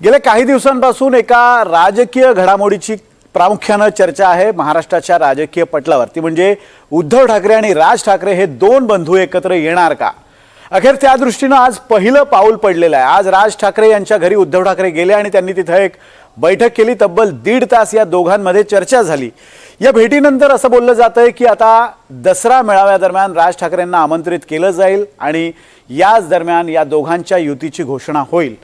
गेल्या काही दिवसांपासून एका राजकीय घडामोडीची प्रामुख्यानं चर्चा आहे महाराष्ट्राच्या राजकीय पटलावर ती म्हणजे उद्धव ठाकरे आणि राज ठाकरे हे दोन बंधू एकत्र येणार का? अखेर त्या दृष्टीनं आज पहिलं पाऊल पडलेलं आहे. आज राज ठाकरे यांच्या घरी उद्धव ठाकरे गेले आणि त्यांनी तिथं एक बैठक केली. तब्बल दीड तास या दोघांमध्ये चर्चा झाली. या भेटीनंतर असं बोललं जात आहे की आता दसरा मेळाव्यादरम्यान राज ठाकरेंना आमंत्रित केलं जाईल आणि याच दरम्यान या दोघांच्या युतीची घोषणा होईल.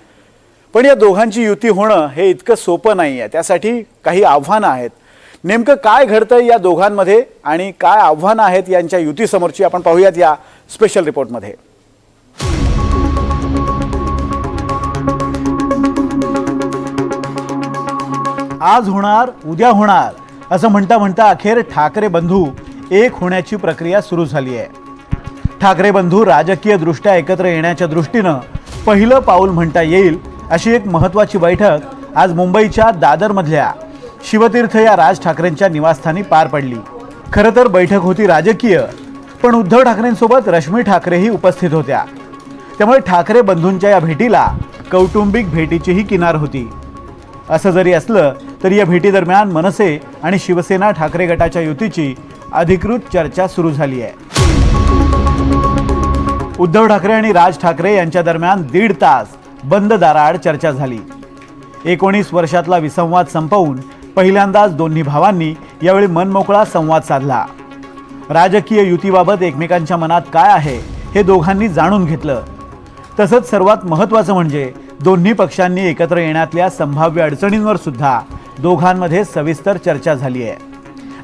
पण या दोघांची युती होणं हे इतकं सोपं नाही आहे. त्यासाठी काही आव्हानं आहेत. नेमकं काय घडतं या दोघांमध्ये आणि काय आव्हानं आहेत यांच्या युतीसमोरची आपण पाहूयात या स्पेशल रिपोर्टमध्ये आज होणार उद्या होणार असं म्हणता म्हणता अखेर ठाकरे बंधू एक होण्याची प्रक्रिया सुरू झाली आहे. ठाकरे बंधू राजकीयदृष्ट्या एकत्र येण्याच्या दृष्टीनं पहिलं पाऊल म्हणता येईल अशी एक महत्त्वाची बैठक आज मुंबईच्या दादरमधल्या शिवतीर्थ या राज ठाकरेंच्या निवासस्थानी पार पडली. खरं तर बैठक होती राजकीय पण उद्धव ठाकरेंसोबत रश्मी ठाकरेही उपस्थित होत्या. त्यामुळे ठाकरे बंधूंच्या या भेटीला कौटुंबिक भेटीचीही किनार होती. असं जरी असलं तरी या भेटीदरम्यान मनसे आणि शिवसेना ठाकरे गटाच्या युतीची अधिकृत चर्चा सुरू झाली आहे. उद्धव ठाकरे आणि राज ठाकरे यांच्या दरम्यान दीड तास बंद दाराआड चर्चा झाली. एकोणीस वर्षातला विसंवाद संपवून पहिल्यांदाच दोन्ही भावांनी यावेळी मनमोकळा संवाद साधला. राजकीय युतीबाबत एकमेकांच्या मनात काय आहे हे दोघांनी जाणून घेतलं. तसंच सर्वात महत्त्वाचं म्हणजे दोन्ही पक्षांनी एकत्र येण्यातल्या संभाव्य अडचणींवर सुद्धा दोघांमध्ये सविस्तर चर्चा झाली आहे.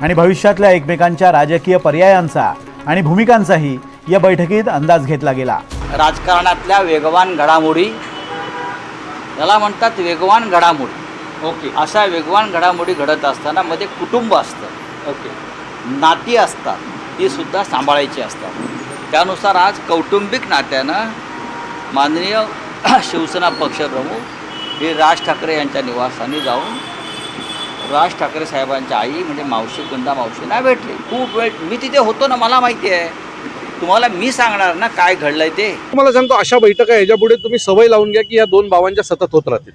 आणि भविष्यातल्या एकमेकांच्या राजकीय पर्यायांचा आणि भूमिकांचाही या बैठकीत अंदाज घेतला गेला. राजकारणातल्या वेगवान घडामोडी याला म्हणतात वेगवान घडामोडी. ओके. अशा वेगवान घडामोडी घडत असताना मध्ये कुटुंब असतं. ओके. नाती असतात. ती सुद्धा सांभाळायची असतात. त्यानुसार आज कौटुंबिक नात्यानं माननीय शिवसेना पक्षप्रमुख हे राज ठाकरे यांच्या निवासस्थानी जाऊन राज ठाकरे साहेबांच्या आई म्हणजे मावशी कुंदा मावशींना भेटले. खूप वेळ मी तिथे होतो ना मला माहिती आहे. तुम्हाला मी सांगणार ना काय घडलंय ते. तुम्हाला सांगतो अशा बैठका ह्याच्यापुढे तुम्ही सवय लावून घ्या की या दोन भावांच्या सतत होत राहतील.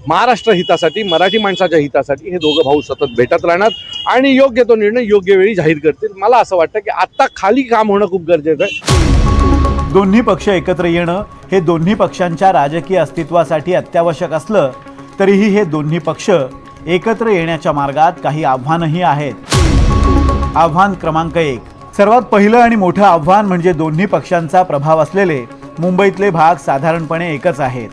महाराष्ट्र हितासाठी मराठी माणसाच्या हितासाठी हे दोघं भाऊ सतत भेटत राहणार आणि योग्य तो निर्णय योग्य वेळी जाहीर करतील. मला असं वाटतं की आत्ता खाली काम होणं खूप गरजेचं आहे. दोन्ही पक्ष एकत्र येणं हे दोन्ही पक्षांच्या राजकीय अस्तित्वासाठी अत्यावश्यक असलं तरीही हे दोन्ही पक्ष एकत्र येण्याच्या मार्गात काही आव्हानही आहेत. आव्हान क्रमांक एक सर्वात पहिलं आणि मोठं आव्हान म्हणजे दोन्ही पक्षांचा प्रभाव असलेले मुंबईतले भाग साधारणपणे एकच आहेत.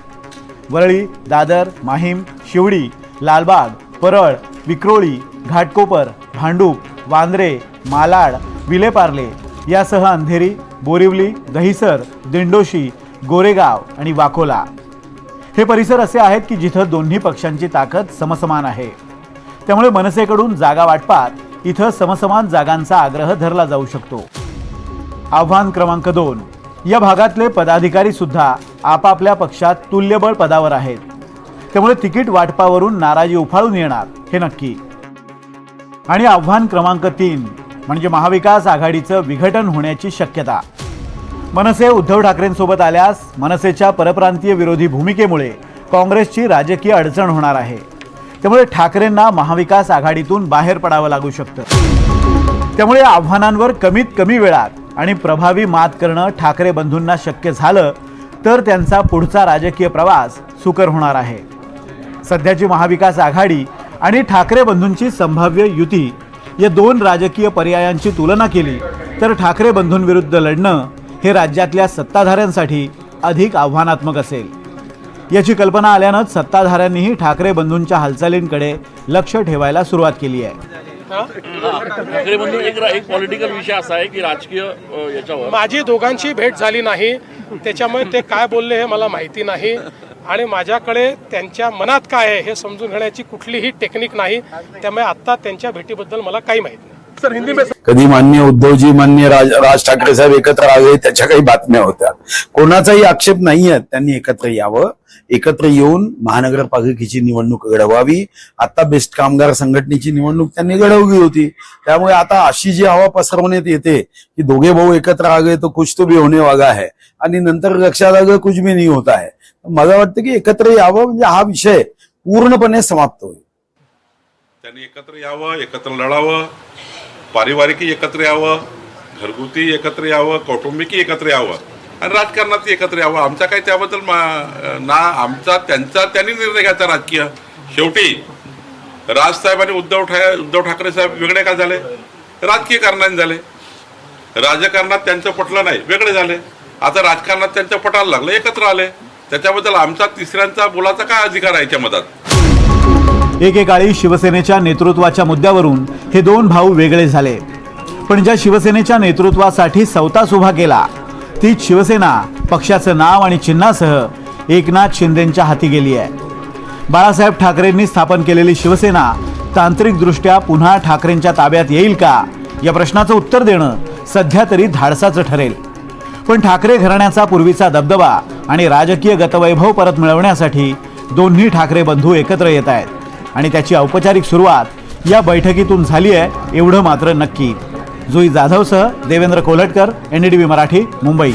वरळी दादर माहीम शिवडी लालबाग परळ विक्रोळी घाटकोपर भांडूप वांद्रे मालाड विलेपार्ले यासह अंधेरी बोरिवली दहिसर दिंडोशी गोरेगाव आणि वाकोला. हे परिसर असे आहेत की जिथं दोन्ही पक्षांची ताकद समसमान आहे. त्यामुळे मनसेकडून जागा वाटपात इथं समसमान जागांचा आग्रह धरला जाऊ शकतो. आव्हान क्रमांक दोन. या भागातले पदाधिकारी सुद्धा आपापल्या पक्षात तुल्यबळ पदावर आहेत. त्यामुळे तिकीट वाटपावरून नाराजी उफाळून येणार हे नक्की. आणि आव्हान क्रमांक तीन म्हणजे महाविकास आघाडीचं विघटन होण्याची शक्यता. मनसे उद्धव ठाकरेंसोबत आल्यास मनसेच्या परप्रांतीय विरोधी भूमिकेमुळे काँग्रेसची राजकीय अडचण होणार आहे. त्यामुळे ठाकरेंना महाविकास आघाडीतून बाहेर पडावं लागू शकतं. त्यामुळे आव्हानांवर कमीत कमी वेळात आणि प्रभावी मात करणं ठाकरे बंधूंना शक्य झालं तर त्यांचा पुढचा राजकीय प्रवास सुकर होणार आहे. सध्याची महाविकास आघाडी आणि ठाकरे बंधूंची संभाव्य युती या दोन राजकीय पर्यायांची तुलना केली तर ठाकरे बंधूंविरुद्ध लढणं हे राज्यातल्या सत्ताधाऱ्यांसाठी अधिक आव्हानात्मक असेल. याची कल्पना आल्यानंच सत्ताधाऱ्यांनीही ठाकरे बंधूंच्या हालचालींकडे लक्ष ठेवायला सुरुवात केली आहे. ठाकरे बंधू एक एक पॉलिटिकल विषय असा आहे की राजकीय याच्यावर माझी दोघांची भेट झाली नाही. त्याच्यामुळे ते काय बोलले हे मला माहिती नाही. आणि माझ्याकडे त्यांच्या मनात काय आहे हे समजून घेण्याची कुठलीही टेक्निक नाही. त्यामुळे आत्ता त्यांच्या भेटीबद्दल मला काही माहिती नाही. कधी मान्य उद्धवजी मान्य राज राज ठाकरे साहेब एकत्र आले त्याच्या काही बातम्या होत्या. कोणाचाही आक्षेप नाहीये त्यांनी एकत्र यावं. एकत्र येऊन महानगरपालिकेची निवडणूक घडवावी. आता बेस्ट कामगार संघटनेची निवडणूक त्यांनी घडवली होती. त्यामुळे आता अशी जी हवा पसरवण्यात येते की दोघे भाऊ एकत्र आगे तो कुछ तो भी होणे वागा आहे. आणि नंतर लक्षात आलं कुछ भी नाही होता आहे. मला वाटतं की एकत्र यावं म्हणजे हा विषय पूर्णपणे समाप्त होईल. त्यांनी एकत्र यावं एकत्र लढावं. पारिवारिकही एकत्र यावं घरगुती एकत्र यावं कौटुंबिकही एकत्र यावं. आणि राजकारणात एकत्र यावं. आमचा काही त्याबद्दल मा- ना आमचा त्यांचा त्यांनी निर्णय घ्यायचा राजकीय. शेवटी राजसाहेब आणि उद्धव ठा उद्धव ठाकरे साहेब वेगळे का झाले? राजकीय कारणाने झाले. राजकारणात त्यांचं पटलं नाही वेगळे झाले. आता राजकारणात त्यांचं पटायला लागलं एकत्र आले. त्याच्याबद्दल आमचा तिसऱ्यांचा बोलाचा काय अधिकार आहे याच्या मतात एकेकाळी शिवसेनेच्या नेतृत्वाच्या मुद्द्यावरून हे दोन भाऊ वेगळे झाले. पण ज्या शिवसेनेच्या नेतृत्वासाठी सवतास उभा केला तीच शिवसेना पक्षाचं नाव आणि चिन्हासह एकनाथ शिंदेंच्या हाती गेली आहे. बाळासाहेब ठाकरेंनी स्थापन केलेली शिवसेना तांत्रिकदृष्ट्या पुन्हा ठाकरेंच्या ताब्यात येईल का? या प्रश्नाचं उत्तर देणं सध्या तरी धाडसाचं ठरेल. पण ठाकरे घराण्याचा पूर्वीचा दबदबा आणि राजकीय गतवैभव परत मिळवण्यासाठी दोन्ही ठाकरे बंधू एकत्र येत आहेत. आणि त्याची औपचारिक सुरुवात या बैठकीतून झाली आहे एवढं मात्र नक्की. जुई जाधवसह देवेंद्र कोलटकर एन डी मराठी मुंबई.